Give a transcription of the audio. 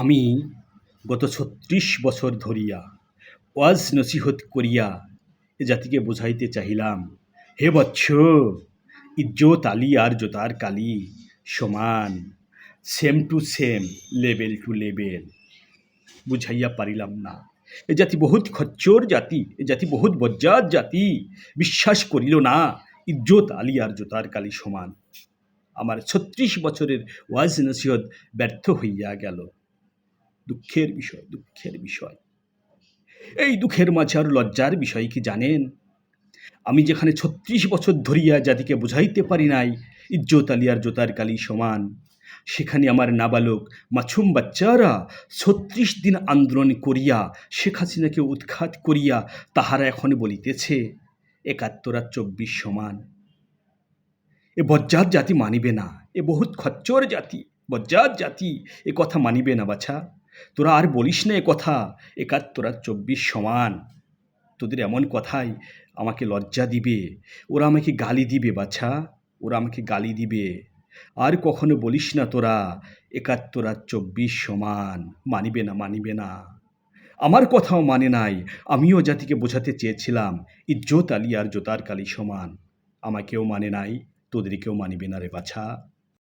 আমি গত ছত্রিশ বছর ধরিয়া ওয়াজ নসিহত করিয়া এ জাতিকে বুঝাইতে চাহিলাম, হে বৎস, ইজ্জত আলী আর জোতার কালি সমান same to same level to level বুঝাইয়া পারিলাম না। এ জাতি বহুত খচ্চর জাতি, এ জাতি বহুত বজ্জাত জাতি, বিশ্বাস করিল না, ইজ্জত আলী আর জোতার কালি সমান। আমার ছত্রিশ বছরের ওয়াজ নসিহত ব্যর্থ হইয়া গেল। দুঃখের বিষয় দুঃখের বিষয়। এই দুঃখের মাঝে আর লজ্জার বিষয় কি জানেন? আমি যেখানে ছত্রিশ বছর ধরিয়া জাতিকে বুঝাইতে পারি নাই, ইজ্জত আলী আর জোতার কালি সমান। সেখানে আমার নাবালক মাছুম বাচ্চারা ছত্রিশ দিন আন্দোলন করিয়া, শেখ হাসিনাকে উৎখাত করিয়া তাহারা এখন বলিতেছে, একাত্তর আর চব্বিশ সমান। এ বজ্জাত জাতি মানিবে না, এ বহুত খচ্চর জাতি, বজ্জাত জাতি, এ কথা মানিবে না বাছা। তোরা আর বলিস না কথা। একাত্তর আর চব্বিশ সমান। তোদের এমন কথাই আমাকে লজ্জা দিবে। ওরা আমাকে গালি দিবে, বাছা। ওরা আমাকে গালি দিবে। আর কখনো বলিস না তোরা, একাত্তর আর চব্বিশ সমান। মানিবে না মানিবে না। আমার কথাও মানে নাই। আমিও জাতিকে বোঝাতে চেয়েছিলাম। ইজ্জত আলী আর জোতার কালি সমান। আমাকেও মানে নাই, তোদেরকেও মানিবে না রে, বাছা।